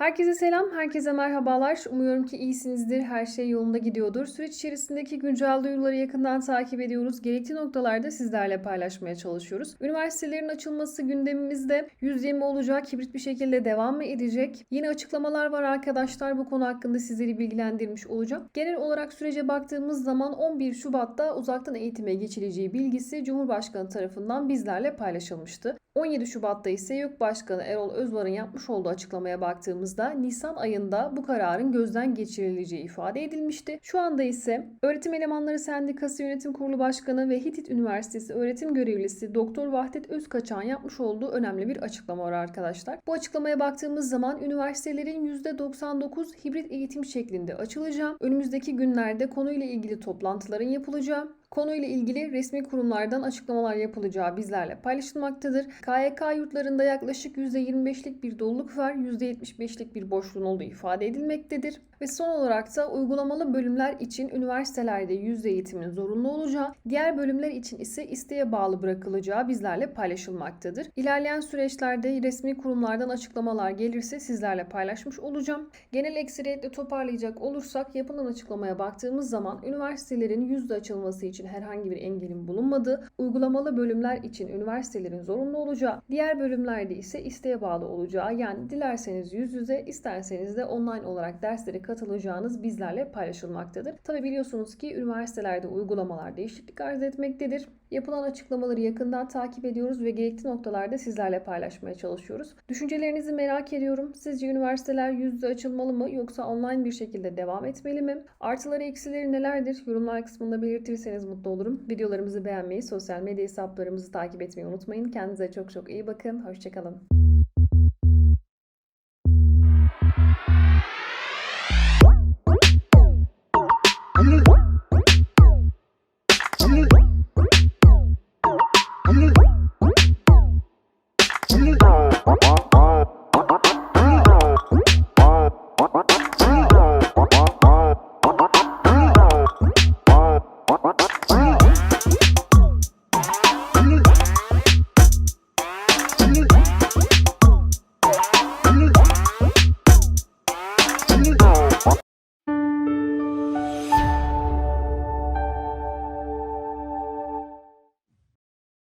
Herkese selam, herkese merhabalar. Umuyorum ki iyisinizdir, her şey yolunda gidiyordur. Süreç içerisindeki güncel duyuruları yakından takip ediyoruz. Gerekli noktalarda sizlerle paylaşmaya çalışıyoruz. Üniversitelerin açılması gündemimizde %20 olacak, hibrit bir şekilde devam mı edecek? Yeni açıklamalar var arkadaşlar. Bu konu hakkında sizleri bilgilendirmiş olacağım. Genel olarak sürece baktığımız zaman 11 Şubat'ta uzaktan eğitime geçileceği bilgisi Cumhurbaşkanı tarafından bizlerle paylaşılmıştı. 17 Şubat'ta ise YÖK Başkanı Erol Özvar'ın yapmış olduğu açıklamaya baktığımızda Nisan ayında bu kararın gözden geçirileceği ifade edilmişti. Şu anda ise Öğretim Elemanları Sendikası Yönetim Kurulu Başkanı ve Hitit Üniversitesi öğretim görevlisi Doktor Vahdet Özkaçan yapmış olduğu önemli bir açıklama var arkadaşlar. Bu açıklamaya baktığımız zaman üniversitelerin %99 hibrit eğitim şeklinde açılacağı, önümüzdeki günlerde konuyla ilgili toplantıların yapılacağı, Konuyla ilgili resmi kurumlardan açıklamalar yapılacağı bizlerle paylaşılmaktadır. KYK yurtlarında yaklaşık %25'lik bir doluluk var, %75'lik bir boşluğun olduğu ifade edilmektedir. Ve son olarak da uygulamalı bölümler için üniversitelerde yüz eğitimin zorunlu olacağı, diğer bölümler için ise isteğe bağlı bırakılacağı bizlerle paylaşılmaktadır. İlerleyen süreçlerde resmi kurumlardan açıklamalar gelirse sizlerle paylaşmış olacağım. Genel ekseriyetle toparlayacak olursak yapılan açıklamaya baktığımız zaman üniversitelerin yüzde açılması için herhangi bir engelin bulunmadığı, uygulamalı bölümler için üniversitelerin zorunlu olacağı, diğer bölümlerde ise isteğe bağlı olacağı yani dilerseniz yüz yüze, isterseniz de online olarak derslere katılacağınız bizlerle paylaşılmaktadır. Tabi biliyorsunuz ki üniversitelerde uygulamalar değişiklik arz etmektedir. Yapılan açıklamaları yakından takip ediyoruz ve gerekli noktalarda sizlerle paylaşmaya çalışıyoruz. Düşüncelerinizi merak ediyorum. Sizce üniversiteler yüz yüze açılmalı mı yoksa online bir şekilde devam etmeli mi? Artıları eksileri nelerdir? Yorumlar kısmında belirtirseniz mutlu olurum. Videolarımızı beğenmeyi, sosyal medya hesaplarımızı takip etmeyi unutmayın. Kendinize çok çok iyi bakın. Hoşçakalın.